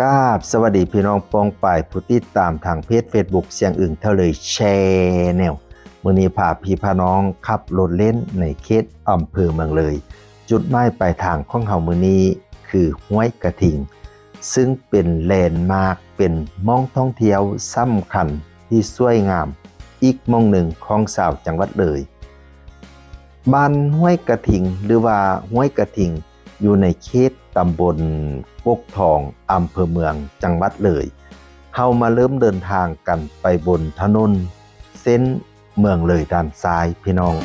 กราบสวัสดีพี่น้องปองป่ายผู้ติดตามทางเพจ Facebook เสียงอึ่งเท่าเลยแชร์แนลมื้อนี้พาพี่พาน้องขับรถเล่นในเขตอำเภอเมืองเลย จุดหมายปลายทางของเฮามือนี้คือห้วยกระทิง ซึ่งเป็นแลนด์มาร์คเป็นม่องท่องเที่ยวสำคัญที่สวยงาม อีกม่องหนึ่งของสาวจังหวัดเลย บ้านห้วยกระทิงหรือว่าห้วยกระทิงอยู่ในเขต ตำบลกกทองอำเภอเมืองจังหวัดเลยเฮามาเริ่มเดินทางกันไปบนถนนเส้นเมืองเลยด้านซ้ายพี่น้อง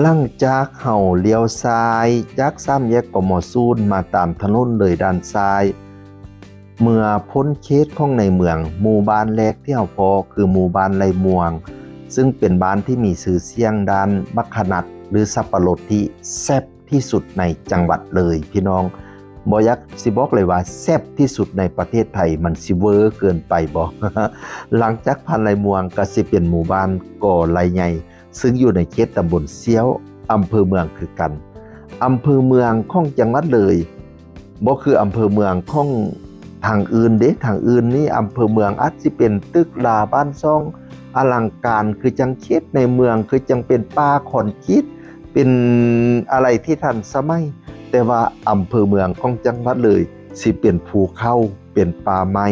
หลังจากเฮาเลี้ยวซ้ายจากสามแยกกมซูนมาตามถนนเลยด้านซ้าย เมื่อพ้นเขตของในเมือง หมู่บ้านแรกที่เฮาพอคือหมู่บ้านไรมวง ซึ่งเป็นบ้านที่มีชื่อเสียงด้านบักขนัด หรือสับปะรดที่แซ่บที่สุดในจังหวัดเลยพี่น้องบอยักสิบอกเลยว่าแซ่บที่สุดในประเทศไทยมันสิเวอร์เกินไปบอกหลังจากพันไรมวงก็สิเป็นหมู่บ้านก่อไรใหญ่ซึ่งอยู่ในเขตตำบลเซียวอำเภอเมืองคือกันอำเภอเมืองของจังหวัดเลยบ่คืออำเภอเมืองของ ทางอื่นเด้ทางอื่นนี่อำเภอเมืองอาจสิเป็นตึกลาบ้านซ่องอลังการคือจังเขตในเมืองคือจังเป็นป่าขอนคิด เป็นอะไรที่ทันสมัยแต่ว่าอำเภอเมืองของจังหวัดเลย สิเป็นภูเขาเป็นป่าไม้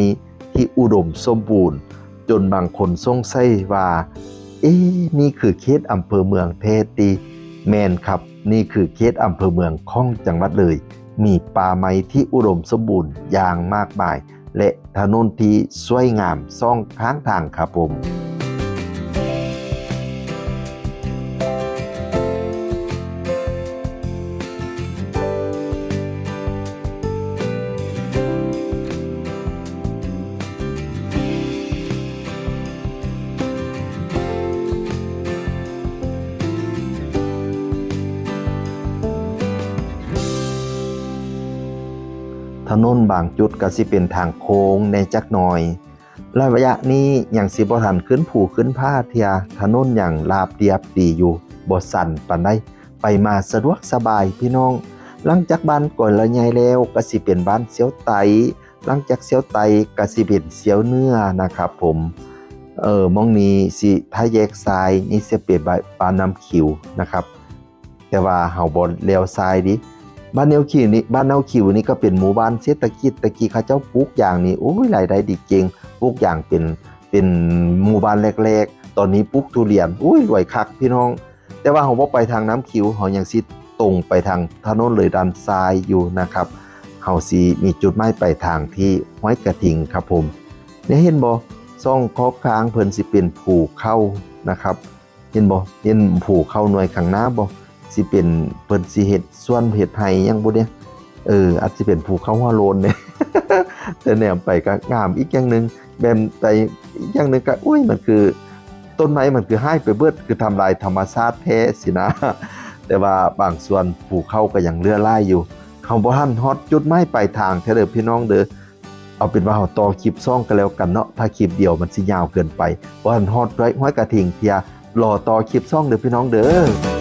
ที่อุดมสมบูรณ์ จนบางคนสงสัยว่า เอ๊นี่คือเขตอำเภอเมืองเทตีแมนครับ นี่คือเขตอำเภอเมืองของจังหวัดเลย มีป่าไม้ที่อุดมสมบูรณ์อย่างมากมาย และถนนที่สวยงามซ่องข้างทางครับผม นนบางจุดก็สิเป็นทางโค้งในจักหน่อยระยะนี้ยังสิบ่ทันขึ้นผูขึ้นผ้าเทียถนนอย่างราบเรียบดีอยู่บ่สั่นปานใดไปมาสะดวกสบายพี่น้อง หลังจากบ้านก่อนละใหญ่แล้วก็สิเป็นบ้านเสียวไต หลังจากเสียวไตก็สิเป็นเสียวเนื้อนะครับผมเออมองนี้สิถ้าแยกซ้ายนี่สิเป็นบ้านน้ำขิวนะครับ แต่ว่าเฮาบ่เลี้ยวซ้ายดิ บ้านแนวขิวนี่บ้านแนวขิวนี่ก็เป็นหมู่บ้านเศรษฐกิจตะกี้เขาเจ้าปลูกอย่างนี่โอ้ยรายได้ดีเก่งปลูกอย่างเป็นเป็นหมู่บ้านแรกๆ ตอนนี้ปลูกทุเรียนอุ้ยรวยคักพี่น้อง แต่ว่าเฮาบ่ไปทางน้ำขิวเฮายังสิตรงไปทางถนนเลยด้านซ้ายอยู่นะครับเฮาสิมีจุดหมายปทางที่ห้วยกระทิงครับผมเนี่ยเห็นบ่ซ่องขอบค้างเพิ่นสิเป็นภูเข้านะครับ เห็นบ่เห็นภูเข้าหน่วยข้างหน้าบ่ สิเป็นเพิ่นสิเฮ็ดส่วนเฮ็ดไห้หยังบ่เนี่ยเอออาจสิเป็นภูเขาหัวโลนเนี่ยแต่แนมไปก็งามอีกอย่างหนึ่งแบบไปอีกอย่างหนึ่งก็อุ้ยมันคือ ต้นไม้มันคือให้ไปเบิดคือทำลายธรรมชาติแท้สินะ แต่ว่าบางส่วนภูเขาก็ยังเลือหลายอยู่เขาบ่ทันฮอดจุดหมายปลายทางแท้เด้อพี่น้องเด้อเอาเป็นว่าเฮาต่อคลิปซ่องกันแล้วกันเนาะถ้าคลิปเดียวมันสิยาวเกินไปบ่ทันฮอดไว้ห้อยกระทิงเทียรอต่อคลิปซ่องเด้อพี่น้องเด้อ